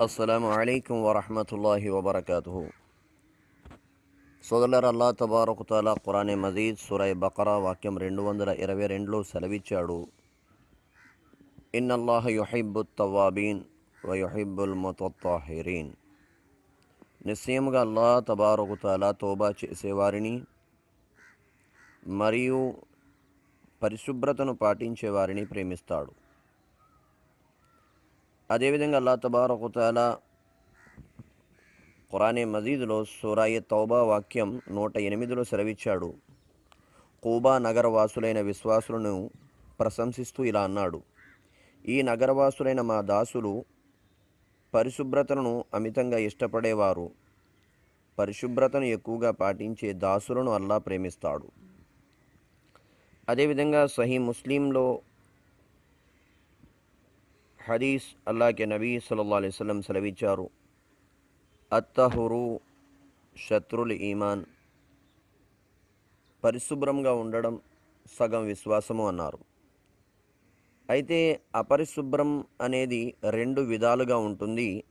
అస్సలం అయికం వరహమతుల్లాహి వబర్కూ సోదరులారా అల్లా తబారకుతాల ఖురానే మజీద్ సురై బకరా వాక్యం రెండు వందల ఇరవై రెండులో సెలవిచ్చాడు. ఇన్నల్లాహ యుహిబ్బు తవాబీన్ వ యుహిబ్బుల్ ముతత్తాహిరీన్. నిశ్చయముగా అల్లా తబారకుతాల తోబా చేసేవారిని మరియు పరిశుభ్రతను పాటించేవారిని ప్రేమిస్తాడు. అదేవిధంగా అల్లా తబారకుతాల ఖురానే మజీద్లో సూరాయి తౌబా వాక్యం నూట ఎనిమిదిలో సెలవిచ్చాడు. కూబా నగరవాసులైన విశ్వాసులను ప్రశంసిస్తూ ఇలా అన్నాడు. ఈ నగరవాసులైన మా దాసులు పరిశుభ్రతను అమితంగా ఇష్టపడేవారు. పరిశుభ్రతను ఎక్కువగా పాటించే దాసులను అల్లా ప్రేమిస్తాడు. అదేవిధంగా సహీ ముస్లింలో హదీస్ అల్లాకే నబీ సల్లల్లా అలైహి వసల్లం సెలవిచ్చారు. అత్తహురు శత్రుల్ ఈమాన్. పరిశుభ్రంగా ఉండడం సగం విశ్వాసము అన్నారు. అయితే అపరిశుభ్రం అనేది రెండు విధాలుగా ఉంటుంది.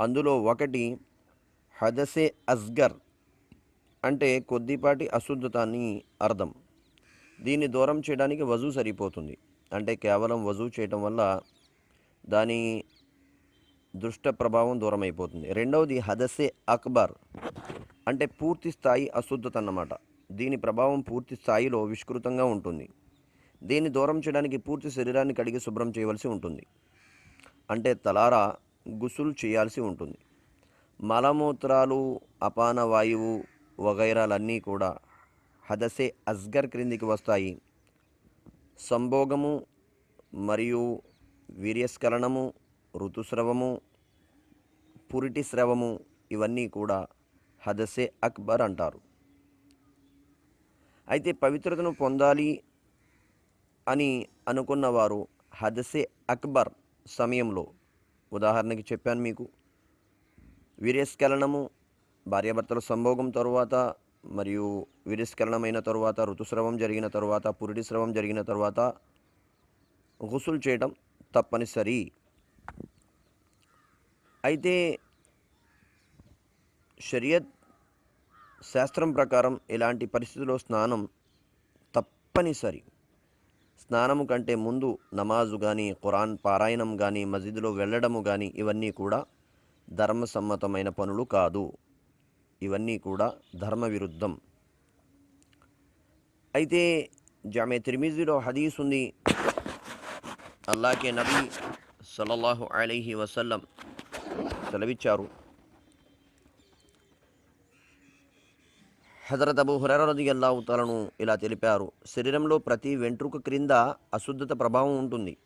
అందులో ఒకటి హదసే అస్గర్ అంటే కొద్దిపాటి అశుద్ధతాన్ని అర్థం. దీన్ని దూరం చేయడానికి వజూ సరిపోతుంది. అంటే కేవలం వజూ చేయటం వల్ల దాని దుష్ట ప్రభావం దూరం అయిపోతుంది రెండవది హదసే అక్బర్. అంటే పూర్తి స్థాయి అశుద్ధత అన్నమాట. దీని ప్రభావం పూర్తి స్థాయిలో విష్కృతంగా ఉంటుంది. దీన్ని దూరం చేయడానికి పూర్తి శరీరాన్ని కడిగి శుభ్రం చేయవలసి ఉంటుంది. అంటే తలారా గుసులు చేయాల్సి ఉంటుంది. మలమూత్రాలు అపాన వాయువు వగైరాలన్నీ కూడా హదసే అస్గర్ క్రిందికి వస్తాయి. సంభోగము మరియు వీర్యస్ఖలనము ఋతుస్రవము పురిటి స్రవము ఇవన్నీ కూడా హదసే అక్బర్ అంటారు. అయితే పవిత్రతను పొందాలి అని అనుకున్నవారు హదసే అక్బర్ సమయంలో ఉదాహరణకి చెప్పాను మీకు వీర్యస్ఖలనము భార్యాభర్తల సంభోగం తరువాత మరియు వీర్యస్ఖలనమైన తరువాత ఋతుస్రవం జరిగిన తరువాత పురిటి స్రవం జరిగిన తరువాత గుసులు చేయడం తప్పనిసరి. అయితే షరియత్ శాస్త్రం ప్రకారం ఇలాంటి పరిస్థితుల్లో స్నానం తప్పనిసరి. స్నానము కంటే ముందు నమాజు కానీ ఖురాన్ పారాయణం కానీ మసీదులో వెళ్ళడము కానీ ఇవన్నీ కూడా ధర్మసమ్మతమైన పనులు కాదు. ఇవన్నీ కూడా ధర్మ విరుద్ధం. అయితే జామే తిరిమిజీలో హదీస్ ఉంది. అల్లాకే నబీ సల్లల్లాహు అలీహి వసల్లం సెలవిచ్చారు. హజరత్ అబు హురరది అల్లాహుతాలను ఇలా తెలిపారు. శరీరంలో ప్రతి వెంట్రుక క్రింద అశుద్ధత ప్రభావం ఉంటుంది.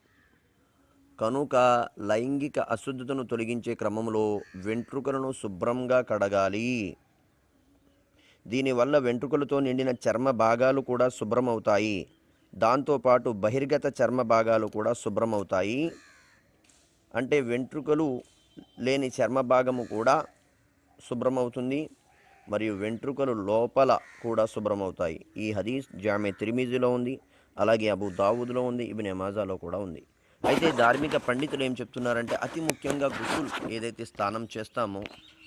కనుక లైంగిక అశుద్ధతను తొలగించే క్రమంలో వెంట్రుకలను శుభ్రంగా కడగాలి. దీనివల్ల వెంట్రుకలతో నిండిన చర్మ భాగాలు కూడా శుభ్రమవుతాయి. దాంతోపాటు బహిర్గత చర్మ భాగాలు కూడా శుభ్రమవుతాయి. అంటే వెంట్రుకలు లేని చర్మ భాగము కూడా శుభ్రమవుతుంది. మరియు వెంట్రుకలు లోపల కూడా శుభ్రమవుతాయి. ఈ హదీస్ జామే తిరిమిజీలో ఉంది. అలాగే అబు దావుద్లో ఉంది. ఇబిన్ ఎమాజాలో కూడా ఉంది. అయితే ధార్మిక పండితులు ఏం చెప్తున్నారంటే అతి ముఖ్యంగా గుసుల్ ఏదైతే స్నానం చేస్తామో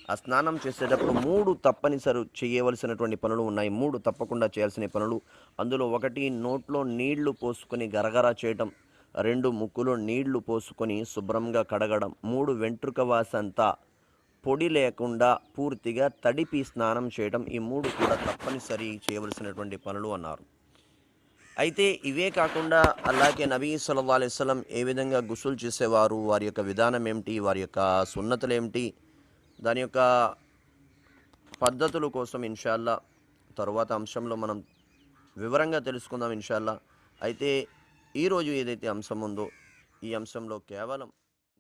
ఆ స్నానం చేసేటప్పుడు మూడు తప్పనిసరి చేయవలసినటువంటి పనులు ఉన్నాయి. మూడు తప్పకుండా చేయాల్సిన పనులు. అందులో ఒకటి నోట్లో నీళ్ళు పోసుకొని గరగరా చేయటం. రెండు ముక్కులో నీళ్ళు పోసుకొని శుభ్రంగా కడగడం. మూడు వెంట్రుక వాసంతా పొడి లేకుండా పూర్తిగా తడిపి స్నానం చేయడం ఈ మూడు కూడా తప్పనిసరి చేయవలసినటువంటి పనులు అన్నారు. అయితే ఇవే కాకుండా అలాగే నబీ సల్లల్లాహు అలైహి ఏ విధంగా గుసులు చేసేవారు? వారి యొక్క విధానం ఏమిటి? వారి యొక్క సున్నతులు ఏమిటి? దాని యొక్క పద్ధతుల కోసం ఇన్షాల్లా తరువాత అంశంలో మనం వివరంగా తెలుసుకుందాం ఇన్షాల్లా. అయితే ఈరోజు ఏదైతే అంశం ఉందో ఈ అంశంలో కేవలం